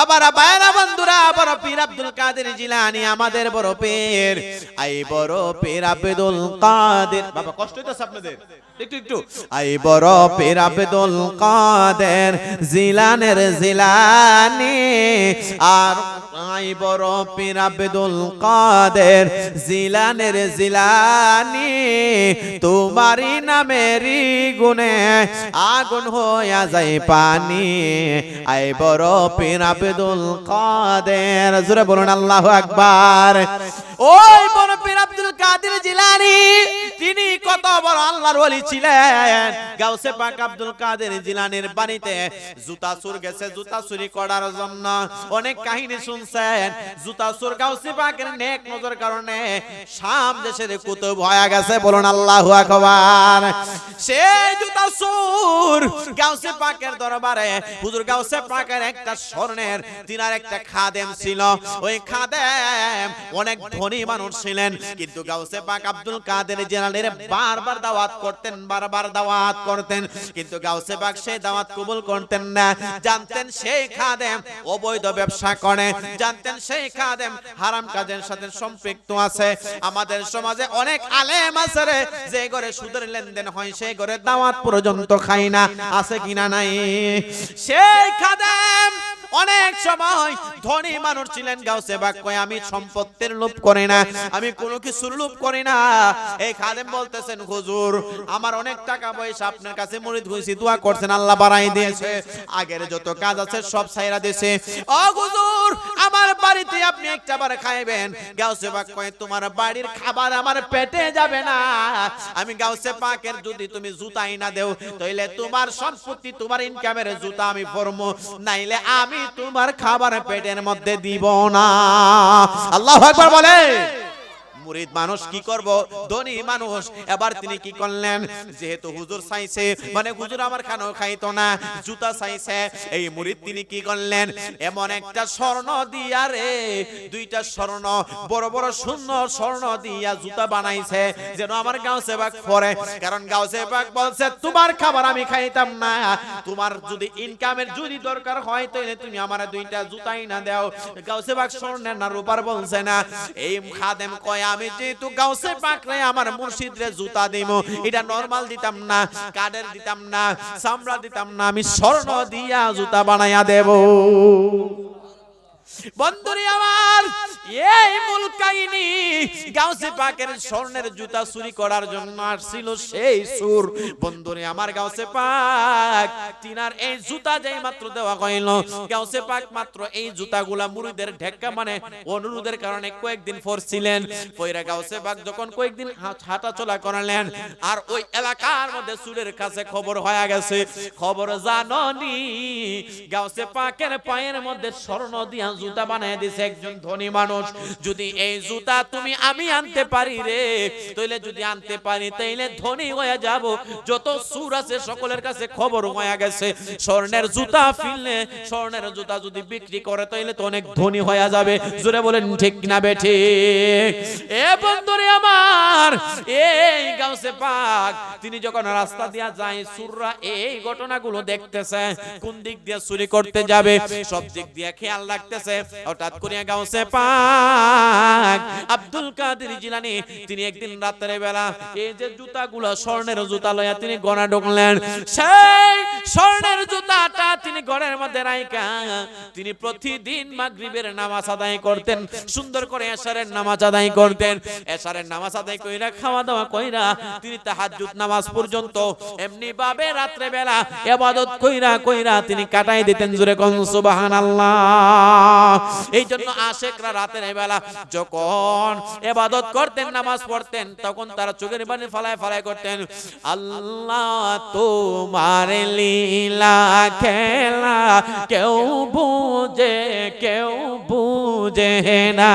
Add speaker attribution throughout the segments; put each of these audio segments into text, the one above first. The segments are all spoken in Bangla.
Speaker 1: বাবারা বায়রা বন্ধুরা বড় পীর আব্দুল কাদের জিলানি, আমাদের বড় পীর। আই বড় পীর আব্দুল কাদের। বাবা, কষ্ট হইতেছে আপনাদের। একটু একটু। আই বড় পীর আব্দুল কাদের জিলানের জিলানি। আর আই বড় পীর আব্দুল কাদের জিলানের জিলানি। তোমারই নামেরই গুনে আগুন হইয়া যায় পানি। আই বড় পীর আব্দুল কাদের জোরে বলুন, আল্লাহু আকবার। ওই বড় পীর আব্দুল কাদের জিলানি, তিনি কত বড় আল্লাহর ওলি ছিলেন। গাউসে পাক আব্দুল কাদের জিলানির বাড়িতে জুতা চুর গেছে, জুতা চুরি করার জন্য অনেক কাহিনী শুনছেন। জুতা চুর গাউসে পাকের নেক নজর কারণে শাম দেশের কুতুব হয়ে গেছে, বলুন, আল্লাহু আকবার। সেই চুর গাউসে পাকের দরবারে হুজুর গাউসে পাকের একটা স্বর্ণের তিনার একটা খাদেম ছিল। ওই খাদেম অনেক ধনী মানুষ ছিলেন কিন্তু গাউসে পাক আব্দুল কাদের জেলানের বারবার দাওয়াত করতেন বারবার দাওয়াত করতেন কিন্তু গাউসে পাক সেই দাওয়াত কবুল করতেন না। জানতেন সেই খাদেম অবৈধ ব্যবসা করে। জানতেন সেই খাদেম হারাম কাজের সাথে সম্পৃক্ত আছে। আমাদের সমাজে অনেক আলেম আছে রে। যে ঘরে সুদের লেনদেন হয় সেই ঘরে দাওয়াত পর্যন্ত খাই না, আছে কিনা নাই? সেই খাদেম অনেক সময় ধনী মানুষ ছিলেন, গাউসে বাক কয়, আমি সম্পত্তির লোভ করি না, আমি কোনো কিছুর লোভ করি না। এই খাদেম বলতেছেন, হুজুর, আমার অনেক টাকা পয়সা আপনার কাছে মরিদ হইছি, দোয়া করছেন, আল্লাহ বাড়াই দিয়েছে। আগের যত কাজ আছে সব সাইরা দিয়েছে ও হুজুর, আমার বাড়িতে আপনি একটা বার খাইবেন। গাউসে পাক কয়, তোমার বাড়ির খাবার আমার পেটে যাবে না। আমি গাউসে পাকের যদি তুমি জুতাই না দেও, তাইলে তোমার সম্পত্তি, তোমার ইনকামের জুতা আমি ফরমো নাইলে আমি তোমার খাবার পেটের মধ্যে দিব না। আল্লাহ একবার বলে। মুরিদ মানুষ কি করব? ধনী মানুষ। এবার তিনি কি করলেন? যেহেতু হুজুর চাইছে মানে হুজুর আমার খানো খাইতো না, জুতা চাইছে। এই মুরিদ তিনি কি করলেন? এমন একটা স্বর্ণ দিয়া রে, দুইটা স্বর্ণ, বড় বড় সুন্দর স্বর্ণ দিয়া জুতা বানাইছে, যেন আমার গাঁও সেবাক পরে কারণ গাঁও সেবাক বলছে, তোমার খাবার আমি খাইতাম না। তোমার যদি ইনকামের যদি দরকার হয় তাহলে তুমি আমার দুইটা জুতাই না দাও। গাঁও সেবাক স্বর্ণের না রূপার বলছে না। এই খাদেম কয় আমি যেহেতু গাউসে পাকলে আমার মুর্শিদরে জুতা দিব এটা নরমাল দিতাম না, কাদের দিতাম না, চামড়া দিতাম না, আমি স্বর্ণ দিয়া জুতা বানাইয়া দেব। বন্ধুরে আমার, এই মূল কাহিনী গাউসে পাকের স্বর্ণের জুতা চুরি করার জন্য আসছিল সেই সুর। বন্ধুরে আমার, গাউসে পাক তিনার এই জুতা যেই মাত্র দেওয়া হইল, গাউসে পাক মাত্র এই জুতাগুলা মুরিদের ঢেক্কা মানে অনুরোধের কারণে কয়েকদিন পরছিলেন। পয়রা গাউসে পাক যখন কয়েকদিন হা- হাঁটা চলা করালেন, আর ওই এলাকার মধ্যে সুরের কাছে খবর হয়ে গেছে। খবর জাননি, গাউসে পাকের পায়ের মধ্যে স্বর্ণ দিয়া জুতা বানায় দিছে একজন ধনী মানুষ। যদি এই জুতা তুমি আমি আনতে পারি রে, তাইলে যদি আনতে পারি, তাইলে ধনী হয়ে যাব। যত সুর আছে সকলের কাছে খবর হয়ে গেছে। স্বর্ণের জুতা ফিরলে, স্বর্ণের জুতা যদি বিক্রি করে, তাইলে তো অনেক ধনী হয়ে যাবে। জোরে বলেন, ঠিক না বেঠি এ বন্ধুরে আমার, এই গাউসে পাক, তিনি যখন রাস্তা দিয়া যায়, সুররা এই ঘটনাগুলো দেখতেছে। কোন দিক দিয়ে চুরি করতে যাবে, সব দিক দিয়ে খেয়াল রাখতেছে। হঠাৎ করিয়া গাউসে পাক। আব্দুল কাদের জিলানি তিনি একদিন রাতের বেলা এই যে জুতাগুলো স্বর্ণের জুতা লয়া তিনি গনা ঢুকলেন। সেই স্বর্ণের জুতাটা তিনি ঘরের মধ্যে রাইকা তিনি প্রতিদিন মাগরিবের নামাজ আদায় করতেন, সুন্দর করে এশারের নামাজ আদায় করতেন। এশারের নামাজ আদায় কইরা খাওয়া দাওয়া কইরা, তিনি তাহাজ্জুদ নামাজ পর্যন্ত এমনি ভাবে রাত্রে বেলা ইবাদত কইরা কইরা তিনি কাটাই দিতেন জুরে কোন, সুবহানাল্লাহ। এই জন্য আশেকরা রাতের বেলা যখন ইবাদত করতেন, নামাজ পড়তেন, তখন তারা চোখের পানি ফালায় ফালায় করতেন, আল্লাহ, তোমার লীলা খেলা কেউ বুঝে কেউ বুঝে না।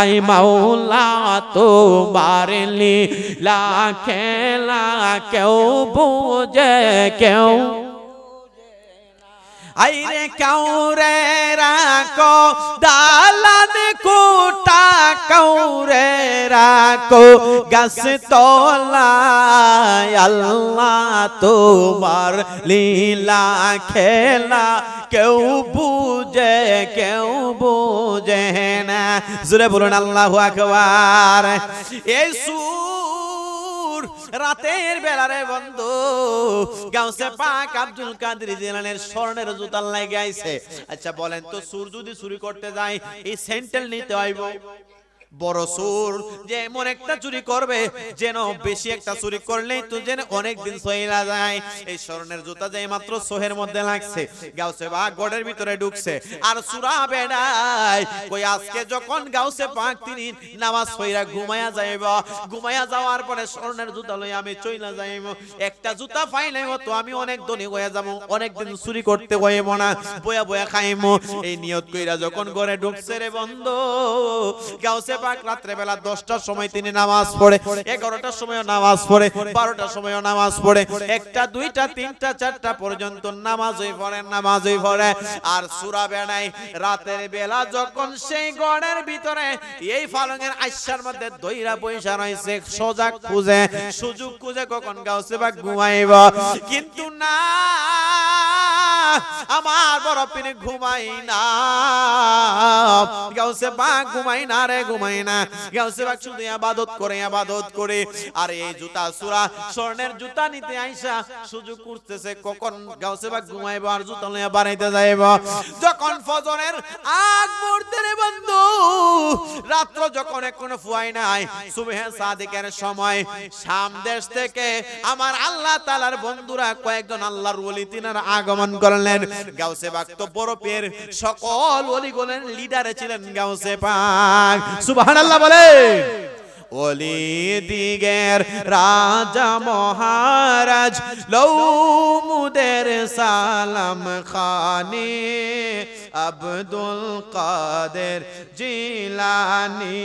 Speaker 1: আয় মাওলা, তোমার লীলা খেলা কেউ বুঝে, কেউ আইরে কাউরে রাখো, দালান কোটা রাখো, গাছ তলায় আল্লাহ তোমার লীলা খেলা। কেউ বুঝে কেউ বুঝে না। জুড়ে বলুন, আল্লাহু আকবার। এই সুর রাতের বেলারে বন্ধু, গাউসে পাক আব্দুল কাদের জিলানের স্বর্ণের জুতার লাগে আইছে আচ্ছা বলেন তো, সুর যদি চুরি করতে যায়, এই সেন্টেল নিতে হইব। বড় সুর যে এমন একটা চুরি করবে, যেন বেশি একটা চুরি করলেই তো যেন অনেক দিন সহিলা যায়। এই স্বর্ণের জুতা যে মাত্র সোহের মধ্যে লাগছে, গাউসে বা গড়ের ভিতরে ঢুকছে। আর সুরা বেড়ায়, কই আজকে যখন গাউসে পাক তিনি নামাজ পড়া ঘুমায়া যাইব ঘুমায়া যাওয়ার পরে স্বর্ণের জুতা লই আমি চইলা যাইব। একটা জুতা পাইলে তো আমি অনেক ধনী হয়ে যাব, অনেক দিন চুরি করতে হইব না বয়া বয়া খাইমু। এই নিয়ত কইরা যখন ঘরে ঢুকছে রে বন্ধু, গাউসে পাক দশটার সময় তিনি নামাজ পড়ে, এগারোটার নামাজ পড়ে, বারোটার নামাজ পড়ে, একটা, দুইটা, তিনটা, চারটা পর্যন্ত নামাজই পড়ে নামাজই পড়ে। আর সুরা বেড়াই রাতের বেলা যখন সেই গড়ের ভিতরে এই ফালঙের আশ্বার মধ্যে দইরা পয়সা রয়েছে, সোজা খুঁজে, সুযোগ খুঁজে কখন গাউসে পাক ঘুমাইব। কিন্তু না আমার বড় পিনে ঘুমাই না। ঘুমাই না রে, ঘুমাই না। শুধু আবাদত করে আবাদত করে। আর এই জুতা সুরা স্বর্ণের জুতা নিতে আইসা সুযোগ করতেছে কখন? আর জুতা বানাইতে যাইব। যখন ফজরের আগ মুহূর্তে রে বন্ধু, রাত্র যখন কোনো ফুয়াই নাই, সুবহে সাদিকের সময়, শাম দেশ থেকে আমার আল্লাহ তাআলার বন্ধুরা কয়েকজন আল্লাহর ওলি তিনার আগমন করলেন। গাউসে পাক তো বড় পের। সকল ওলিগণের লিডারে ছিলেন গাউসে পাক সুবহানাল্লাহ বলে অলি দিগের রাজা মহারাজ। লৌমুদের সালাম খানে। আব্দুল কাদের জিলানি,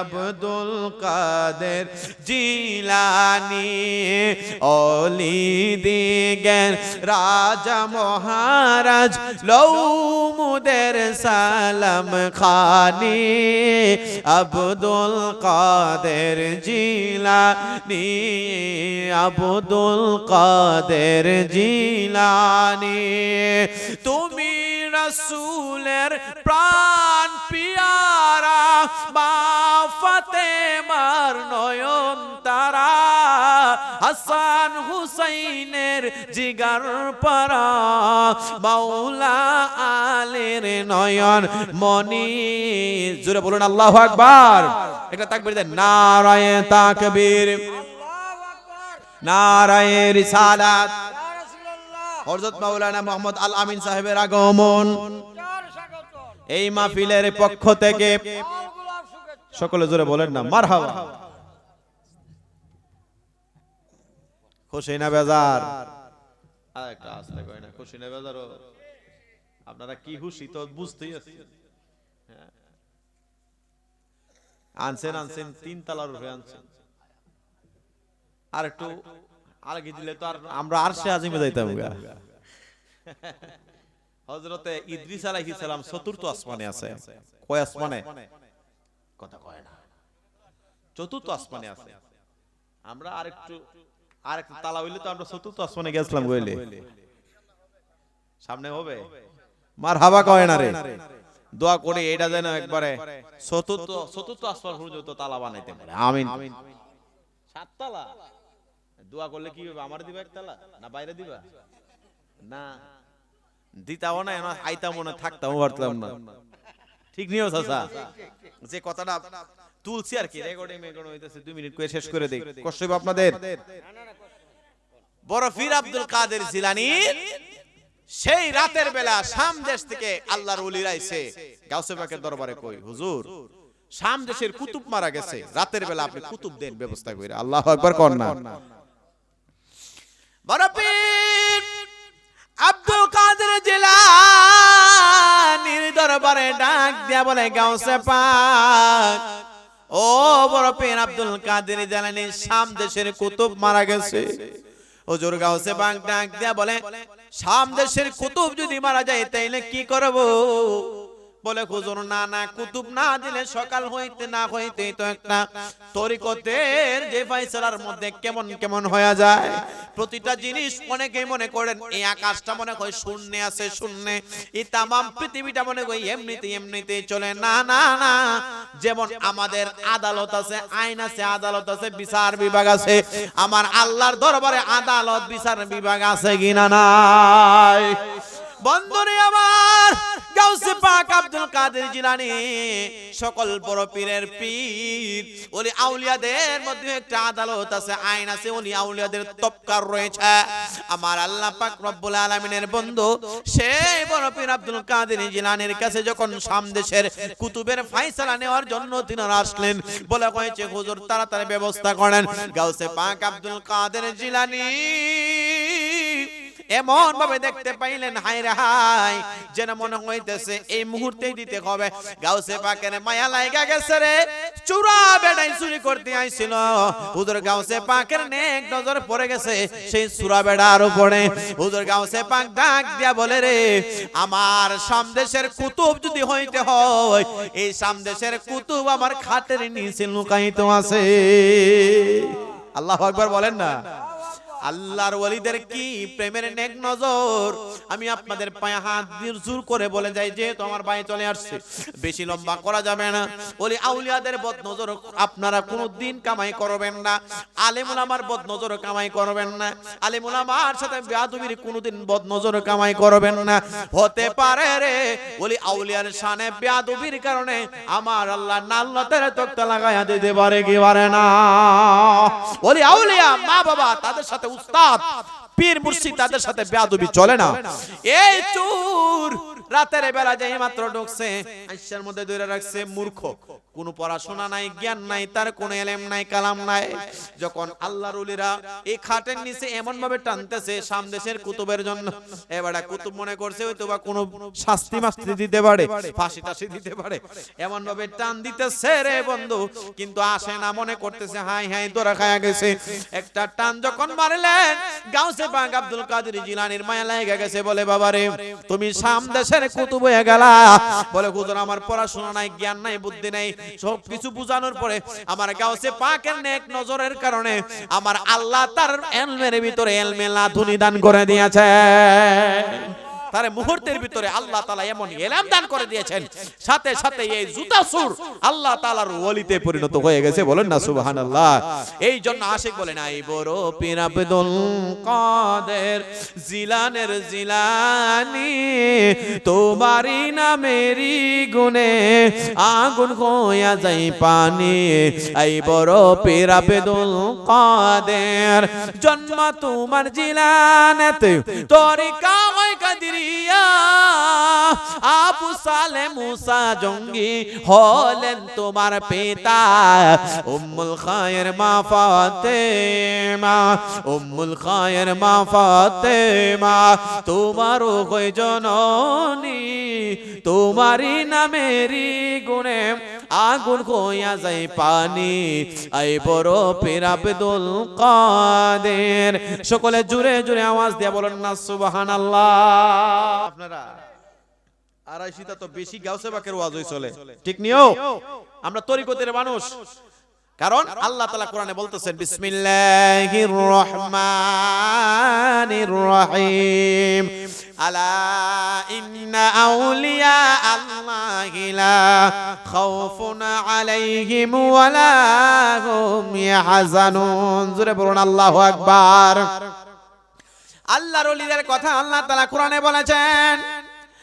Speaker 1: আব্দুল কাদের জিলানি ওলি দিগের রাজা মহারাজ, লৌমুদের সালাম খানি, আব্দুল কাদের জিলানি, আব্দুল কাদের জিলানি। তুমি রসুলের প্রাণ পিয়ারা বাফতে মার নয়ন তারা হাসান হুসাইনের জিগার পারা মাওলা আলের নয়ন মনি জুড়ে বলুন আল্লাহ আকবার। এটা তাকবীর দেন নারায়ে তাকবীর। নারায়ে রিসালাত। হযরত মাওলানা মোহাম্মদ আল আমিন সাহেবের আগমন। এই মাহফিলের পক্ষ থেকে সকলে জোরে বলেন না, মারহাবা। খুশিনা বেজার। খুশিনা আপনারা কি খুশি তো বুঝতেই হ্যাঁ। আনছেন আনছেন তিন তালার উপরে আনছেন। আর একটু আগে দিলে তো আর আমরা আর সে আজিমে যাইতাম গা। হজরতে ইদ্রিস আলাইহিস সালাম চতুর্থ আসমানে আছে। কয় আসমানে? কথা কয় না। চতুর্থ আসমানে আছে। আমরা আরেকটু আরেকটু তালা হইলে তো আমরা চতুর্থ আসমানে গেছিলাম গইলে সামনে হবে? মার হাবা কয় না রে? দোয়া করে এটা যেন একবারে চতুর্থ চতুর্থ আসমান পর্যন্ত তালা বানাইতে পারে। আমিন। সাত তালা? দোয়া করলে কি হবে? আমার দিবা এক তালা না বাইরে দিবা? না। দিতাও না এখন আইতামও না থাকতামও পারতাম না। ঠিক নিও চাচা। যে কথাটা তুলছি আর কি রেকর্ডিং মেকর্ডিং হইতেছে দুই মিনিট করে শেষ করে দেই। কষ্ট হবে আপনাদের? বড় ফির আব্দুল কাদের জিলানি সেই রাতের বেলা শাম দেশ থেকে আল্লাহর ওলিরা আইছে। গাউসে পাকের দরবারে কই হুজুর? শাম দেশের কুতুব মারা গেছে। রাতের বেলা আপনি কুতুব দেন ব্যবস্থা করে আল্লাহ একবার কর না। বড় পীর আব্দুল কাদের জিলানির দরবারে ডাক দিয়া বলে, গাউসে পাক। ও বড় পীর আব্দুল কাদের জিলানি, শাম দেশের কুতুব মারা গেছে। হুজুর গাউসে পাক ডাক দিয়া বলে, শাম দেশের কুতুব যদি মারা যায়, তাইলে কি করব? বলে, হুজুর, না না, কুতুব না দিলে সকাল হইতে না হইতে তো একটা তরিকতের যে ফাইসালার মধ্যে কেমন কেমন হয়ে যায়। প্রতিটা জিনিস অনেকেই মনে করেন, এই আকাশটা মনে হয় শূন্যে আছে, শূন্যে। এই তামাম পৃথিবীটা মনে করি এমনিতে এমনিতে চলে। না না না। যেমন আমাদের আদালত আছে, আইন আছে, আদালত আছে, বিচার বিভাগ আছে। আমার আল্লাহর দরবারে আদালত, বিচার বিভাগ আছে কিনা নাই? বন্ধুরে আমার গাউসে পাক আব্দুল কাদের জিলানী সকল বড় পীরের পীর। ওলি আউলিয়াদের মধ্যে একটা আদালত আছে আইন আছে ওলি আউলিয়াদের তপকার রয়েছে। আমার আল্লাহ পাক রব্বুল আলামিনের বন্ধু সেই বড় পীর আব্দুল কাদের জিলানীর কাছে যখন সামদেশের কুতুবের ফাইসালা নেওয়ার জন্য তিনারা আসলেন বলে কয়েছে হুজুর তাড়াতাড়ি ব্যবস্থা করেন। গাউসে পাক আব্দুল কাদের জিলানী। এমন ভাবে দেখতে পাইলেন হাই রে হাই যেন মনে হইতেছে এই মুহূর্তেই দিতে হবে। গাউসে পাকের মায়া লাইগা গেছে রে চুরা বেড়াই চুরি করতে আইছিল। হুজুর গাউসে পাকের নেক নজর পড়ে গেছে, সেই চুরা বেড়ার উপরে। হুজুর গাউসে পাক ডাক দিয়া বলে রে, আমার সামদেশের কুতুব যদি হইতে হয়, এই সামদেশের কুতুব আমার খাটের নিচে লুকাইতো আছে। আল্লাহ আকবার বলেন না? আল্লাহর ওয়ালিদের কি প্রেমের নেক নজর? আমি আপনাদের পায়ে হাত দিয়ে জোর করে বলে যাই, যেহেতু আমার ভাই চলে আসছে। বেশি লম্বা করা যাবে না। ওলি আউলিয়াদের বদ নজর আপনারা কোনো দিন কামাই করবেন না। আলেমুল আমার বদ নজর কামাই করবেন না। আলেমুল আমার সাথে বেয়াদবির কোনোদিন বদ নজর কামাই করবেন না। হতে পারে রে, ওলি আউলিয়ার শানে বেয়াদবির কারণে আমার আল্লাহ নাল্লাতের তক্তা লাগাইয়া দিতে পারে কি পারে না? ওলি আউলিয়া মা বাবা তাদের সাথে উস্তাদ পীর মুর্শিদ তাদের সাথে বেয়াদবি চলে না। এই চুর রাতের বেলা যেই মাত্র ঢুকছে আইসার মধ্যে ধরে রাখছে মূর্খ। কোনো পড়াশোনা নাই, জ্ঞান নাই, তার কোনো এলেম নাই, কালাম নাই। যখন আল্লাহর উলিরা এই খাটের নিচে এমন ভাবে টানতেছে সামদেশের কুতুবের জন্য, এবারে কুতুব মনে করছে হয়তো বা কোনো শাস্তি মাস্তি দিতে পারে, ফাঁসি টাসি দিতে পারে এমন ভাবে টান দিতেছে রে বন্ধু। কিন্তু আসে না, মনে করতেছে, হাই হাই তোরা খায়া গেছে। একটা টান যখন মারলেন, গাউসে পাক আব্দুল কাদের জিলানির মায়া লাগা গেছে বলে, বাবারে, তুমি সামদেশের কুতুব হয়ে গেলা। বলে, হুজুর, আমার পড়াশোনা নাই, জ্ঞান নাই, বুদ্ধি নাই সব কিছু বুঝানোর পরে আমার গাউসে পাকের নেক নজরের কারণে আমার আল্লাহ তার এলমের ভিতরে এলমেলা ধুনি দান করে দিয়েছে। তার মুহূর্তের ভিতরে আল্লাহ তালা এমন এলাম দান করে দিয়েছেন। সাথে সাথে এই জুতা সুর আল্লাহ তালার ওলিতে পরিণত হয়ে গেছে, বলেন না সুবহান আল্লাহ এই জন্য আশিক বলেন আই বড় পীর কাদের, জিলানের জিলানি, তোমারই নামেরই গুনে আগুন হইয়া যাই পানি। আই বড় পীর কাদের, জন্ম তোমার জিলানেতে, তরিকা হয় কাদিরিয়া। আবু সালে মুসা জঙ্গি হলেন তোমার পিতা। উম্মুল খায়ের মা ফাতেমা, উম্মুল খায়ের মা ফাতেমা, তোমারও কই জননী, তোমারই নামেরই গুণে আগুন হইয়া যায় পানি। আই বড় পীর আব্দুল কাদের। সকলে জুড়ে জুড়ে আওয়াজ দিয়ে বলেন না, সুবহানাল্লাহ। আপনারা আড়াইশিটা তো বেশি গাউসে বাকের ওয়াজ হই চলে। ঠিক নিও আমরা তরিকতের মানুষ। কারণ আল্লাহ তাআলা কোরআনে বলতেছেন বিসমিল্লাহির রহমানির রহিম। আলা ইন্না আউলিয়া আল্লাহি লা খাউফুন আলাইহিম ওয়ালা হুম ইয়াহজানুন। জোরে বলুন আল্লাহু আকবার। আল্লাহর ওলিদের কথা আল্লাহ তাআলা কোরআনে বলেছেন